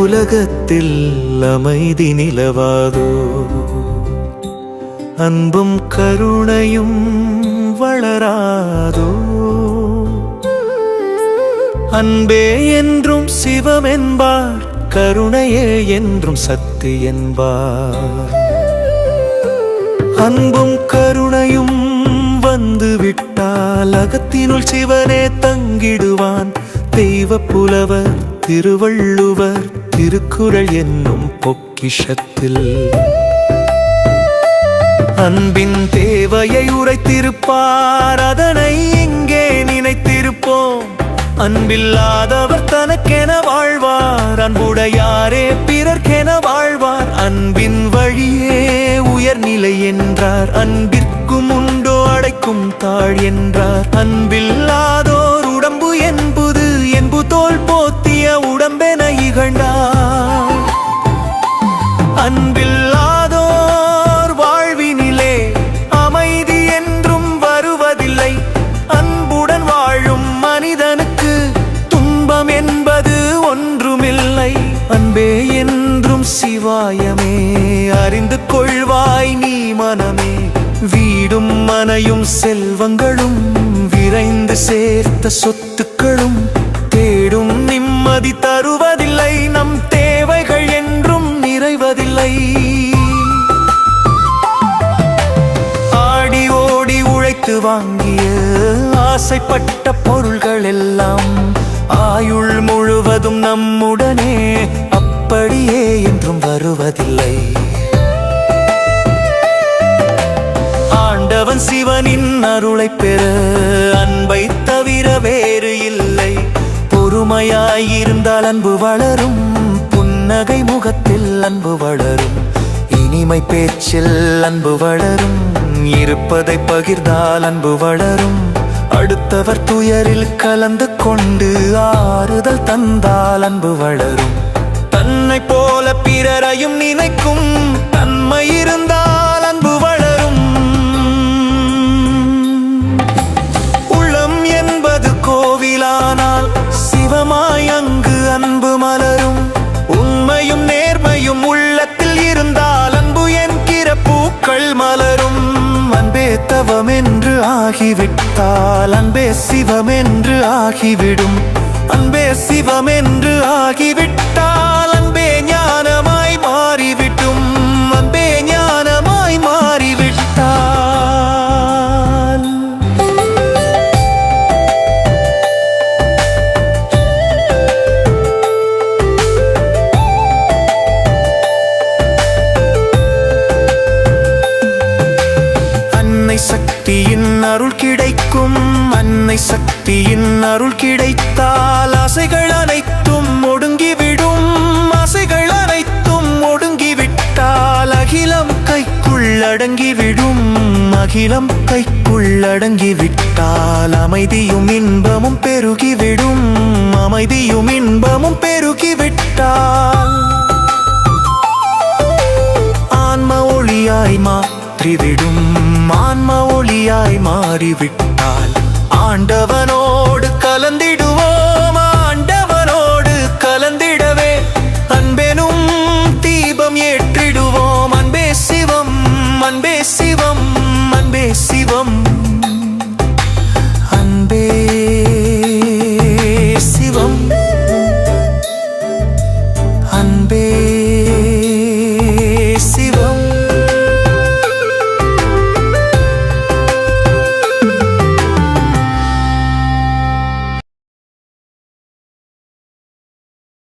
உலகத்தில் அமைதி நிலவாதோ? அன்பும் கருணையும் வளராதோ? அன்பே என்றும் சிவம் என்பார் கருணையே என்றும் சக்தி என்பார். அன்பும் கருணையும் வந்து விட்டால் அகத்தினுள் சிவனே தங்கிடுவான். தெய்வ புலவர் திருவள்ளுவர் திருக்குறள் என்னும் பொக்கிஷத்தில். அன்பின் தேவையை உரைத்திருப்பார் அதனை இங்கே நினைத்திருப்போம். அன்பில்லாதவர் தனக்கென வாழ்வார் அன்புடையாரே பிறர்க்கென வாழ்வார். அன்பின் வழியே உயர்நிலை என்றார் அன்பிற்கும் உண்டோ அடைக்கும் தாழ் என்றார். அன்பு வீடும் மனையும் செல்வங்களும் விரைந்து சேர்த்த சொத்துக்களும் தேடும் நிம்மதி தருவதில்லை. நம் தேவைகள் என்றும் நிறைவதில்லை. ஆடி ஓடி உழைத்து வாங்கிய ஆசைப்பட்ட பொருள்கள் எல்லாம் ஆயுள் முழுவதும் நம்முடனே அப்படியே என்றும் வருவதில்லை. ஆண்டவன் சிவனின் அருளை பெற அன்பை தவிர வேறு இல்லை. பொறுமையாயிருந்தால் அன்பு வளரும் புன்னகை முகத்தில் அன்பு வளரும் இனிமை பேச்சில் அன்பு வளரும் இருப்பதை பகிர்ந்தால் அன்பு வளரும். அடுத்தவர் துயரில் கலந்து கொண்டு ஆறுதல் தன் ஆகிவிட்டால் அன்பே சிவம் என்று ஆகிவிடும். அன்பே சிவம் என்று ஆகிவிட்டால் அன்பே ஞானமாய் மாறிவிட்டும் அன்பே ஞானமாய் மாறிவிட்டால். அன்னை சக்தி அருள் கிடைக்கும். அன்னை சக்தியின் அருள் கிடைத்தால் ஆசைகள் அனைத்தும் ஒடுங்கிவிடும். ஆசைகள் அனைத்தும் ஒடுங்கிவிட்டால் அகிலம் கைக்குள் அடங்கிவிடும். அகிலம் கைக்குள் அடங்கிவிட்டால் அமைதியும் இன்பமும் பெருகிவிடும். அமைதியும் இன்பமும் பெருகிவிட்டால் ஆன்ம ஒளியாய் மாற்றிவிடும். ஆன்ம ஆவியாய் மாறிவிட்டால் ஆண்டவனோடு கலந்தி